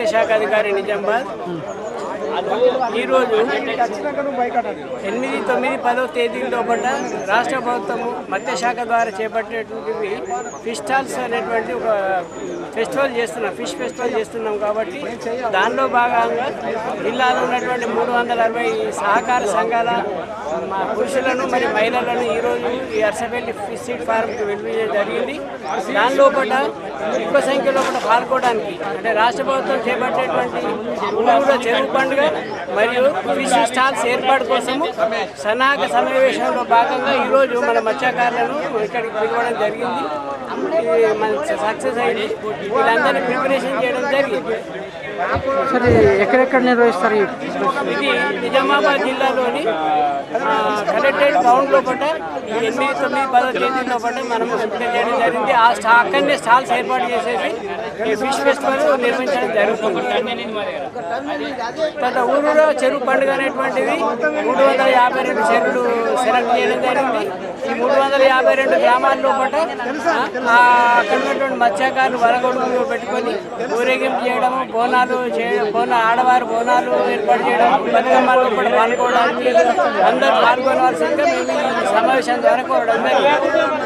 శాఖ అధికారి నిజామాబాద్. ఈరోజు ఎనిమిది తొమ్మిది పదో తేదీల లోపల రాష్ట్ర ప్రభుత్వము మత్స్యశాఖ ద్వారా చేపట్టేటువంటివి ఫిష్ స్టాల్స్ అనేటువంటి ఒక ఫెస్టివల్ చేస్తున్నాం ఫిష్ ఫెస్టివల్ చేస్తున్నాం కాబట్టి దానిలో భాగంగా జిల్లాలో ఉన్నటువంటి మూడు వందల అరవై సహకార సంఘాల పురుషులను మరియు మహిళలను ఈరోజు ఈ అర్సపల్లి ఫిష్ సీడ్ ఫార్మ్కి వెళ్ళి జరిగింది. దాని లోపల ఎక్కువ సంఖ్యలో కూడా పాల్గొనడానికి అంటే రాష్ట్ర ప్రభుత్వం చేపట్టేటువంటి ఊరూర చెరువు పండుగ మరియు ఫిష్ స్టాల్స్ ఏర్పాటు కోసము సన్నాహక సమావేశంలో భాగంగా ఈరోజు మన మత్స్యకారులను ఇక్కడికి పిలవడం జరిగింది. మన సక్సెస్ అయింది. వీళ్ళందరినీ ప్రిపరేషన్ చేయడం జరిగింది. సరే ఎక్కడెక్కడ నిర్వహిస్తారు ఇది నిజామాబాద్ జిల్లాలోని కలెక్టరేట్ గ్రౌండ్ లోపల ఎనిమిది తొమ్మిది పదో తేదీలో పాటు మనం ప్రిపేర్ చేయడం జరిగింది. ఆ స్టా అక్కడనే స్టాల్స్ ఏర్పాటు చేసేసి ఈ ఫిష్ ఫెస్టివల్ నిర్వహించడం జరుగుతుంది. గత ఊరిలో చెరువు పండుగ అనేటువంటిది మూడు వందల యాభై రెండు చెరువులు సెలెక్ట్ చేయడం జరిగింది. ఈ మూడు వందల యాభై రెండు గ్రామాల్లో పాటు అక్కడ ఉన్నటువంటి మత్స్యకారులు వరగొడుగులు పెట్టుకొని ఊరేగింపు చేయడము బోనాలు చేయడం బోనా ఆడవారు బోనాలు ఏర్పాటు చేయడం బతుకమ్మ కూడా పాల్గొనడానికి అందరూ పాల్గొనవలసిందిగా మేము సమావేశం ద్వారా కోరడం